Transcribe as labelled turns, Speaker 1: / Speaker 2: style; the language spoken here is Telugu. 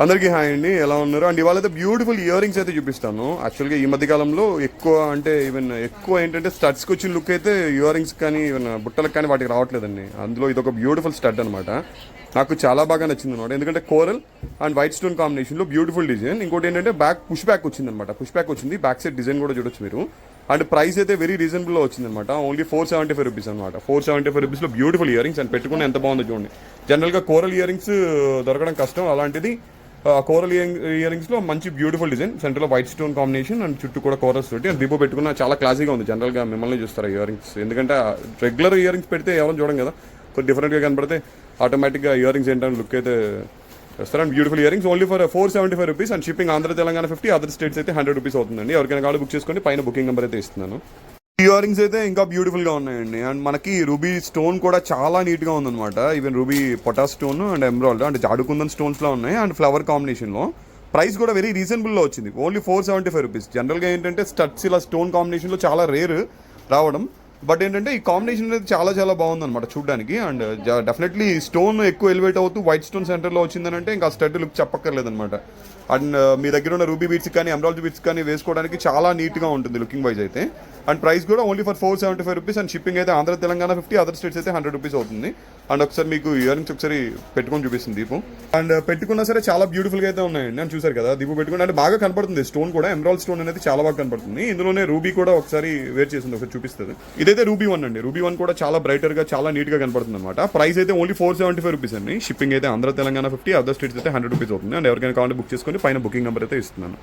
Speaker 1: అందరికీ హాయ్ అండి. ఎలా ఉన్నారు? అండ్ ఇవాళ అయితే బ్యూటిఫుల్ ఇయర్ రింగ్స్ అయితే చూపిస్తాను. యాక్చువల్గా ఈ మధ్య కాలంలో ఎక్కువ అంటే ఈవెన్ ఎక్కువ ఏంటంటే స్టడ్స్కి వచ్చిన లుక్ అయితే ఇయర్ రింగ్స్ కానీ ఈవెన్ బుట్టలకు కానీ వాటికి రావట్లేదండి. అందులో ఇది ఒక బ్యూటిఫుల్ స్టడ్ అనమాట నాకు చాలా బాగా నచ్చింది అనమాట ఎందుకంటే కోరల్ అండ్ వైట్ స్టోన్ కాంబినేషన్లో బ్యూటిఫుల్ డిజైన్ ఇంకోటి ఏంటంటే బ్యాక్ పుష్ బ్యాక్ వచ్చింది అనమాట పుష్ బ్యాక్ వచ్చింది. బ్యాక్ సైడ్ డిజైన్ కూడా చూడొచ్చు మీరు. అండ్ ప్రైస్ అయితే వెరీ రీజనబుల్లో వచ్చింది అనమాట only four seventy five rupees అనమాట ఫోర్ సెవెంటీ ఫైవ్ రూపీస్లో బ్యూటిఫుల్ ఇయర్ రింగ్స్ అండ్ పెట్టుకుని ఎంత బాగుందో చూడండి. జనరల్గా కోరల్ ఇయర్ రింగ్స్ దొరకడం కష్టం. అలాంటిది కోరల్ ఇయర్ ఇయరింగ్స్లో లో మంచి బ్యూటిఫుల్ డిజైన్ సెంటర్లో వైట్ స్టోన్ కాంబినేషన్ అండ్ చుట్టూ కూడా కోరల్స్ తోటి. అండ్ దీపో పెట్టుకున్న చాలా క్లాసీగా ఉంది. జనరల్గా మిమ్మల్ని చూస్తారు ఇయరింగ్స్ ఎందుకంటే రెగ్యులర్ ఇయరింగ్స్ పెడితే ఎవరైనా చూడం కదా. కొంచెం డిఫరెంట్గా కనపడితే ఆటోమేటిక్గా ఇయర్ రింగ్స్ ఏంటంటే లుక్ అయితే వస్తారు and beautiful earrings only for four seventy five rupees and shipping Andhra Telangana fifty other states అయితే హండ్రెడ్ రూపీస్ అవుతుందండి. ఎవరికైనా కావాలి బుక్ చేసుకోండి. పైన బుకింగ్ నెంబర్ అయితే ఇస్తున్నాను. ఇయరింగ్స్ అయితే ఇంకా బ్యూటిఫుల్గా ఉన్నాయండి. అండ్ మనకి రూబీ స్టోన్ కూడా చాలా నీట్గా ఉందన్నమాట. ఈవెన్ రూబీ పొటా స్టోన్ అండ్ ఎమ్రాల్డ్ అంటే జాడుకుందన్ స్టోన్స్లో ఉన్నాయి. అండ్ ఫ్లవర్ కాంబినేషన్లో ప్రైస్ కూడా వెరీ రీజనబుల్లో వచ్చింది. Only four seventy five rupees జనరల్గా ఏంటంటే స్టడ్స్ ఇలా స్టోన్ కాంబినేషన్లో చాలా రేర్ రావడం. బట్ ఏంటంటే ఈ కాంబినేషన్ అనేది చాలా చాలా బాగుంది అనమాట చూడడానికి. అండ్ డెఫినెట్లీ స్టోన్ ఎక్కువ ఎలివేట్ అవుతూ వైట్ స్టోన్ సెంటర్లో వచ్చిందని అంటే ఇంకా స్టడ్ లుక్ చెప్పక్కర్లేదు అనమాట అండ్ మీ దగ్గర ఉన్న రూబీ బీట్స్ కానీ అమరాల్డ్ బీట్స్ కానీ వేసుకోవడానికి చాలా నీట్గా ఉంటుంది లుకింగ్ వైజ్ అయితే. అండ్ ప్రైస్ కూడా only for four seventy five rupees and shipping అయితే Andhra Telangana fifty other states అయితే హండ్రెడ్ రూపీస్ అవుతుంది. అండ్ ఒకసారి మీకు ఇయర్ రింగ్స్ ఒకసారి పెట్టుకొని చూపిస్తుంది దీపు. అండ్ పెట్టుకున్నా సరే చాలా బ్యూటిఫుల్గా అయితే ఉన్నాయండి. నేను చూసారు కదా దీపు పెట్టుకుని అంటే బాగా కనపడుతుంది స్టోన్ కూడా. ఎమరాల్డ్ స్టోన్ అనేది చాలా బాగా కనపడుతుంది. ఇందులోనే రూబీ కూడా ఒకసారి వేర్ చేసింది ఒకసారి చూపిస్తుంది. ఇదైతే రూబీ వన్ అండి. రూబీ వన్ కూడా చాలా బ్రైటర్గా చాలా నీట్గా కనపడుతుంది అనమాట ప్రైస్ అయితే only four seventy five rupees అండి. షిప్పింగ్ అయితే Andhra Telangana fifty other states అయితే హండ్రెడ్ రూపీస్ అవుతుంది. అండ్ ఎవరికైనా కావాలంటే బుక్ చేసుకొని పైన బుకింగ్ నెంబర్ అయితే ఇస్తున్నాను.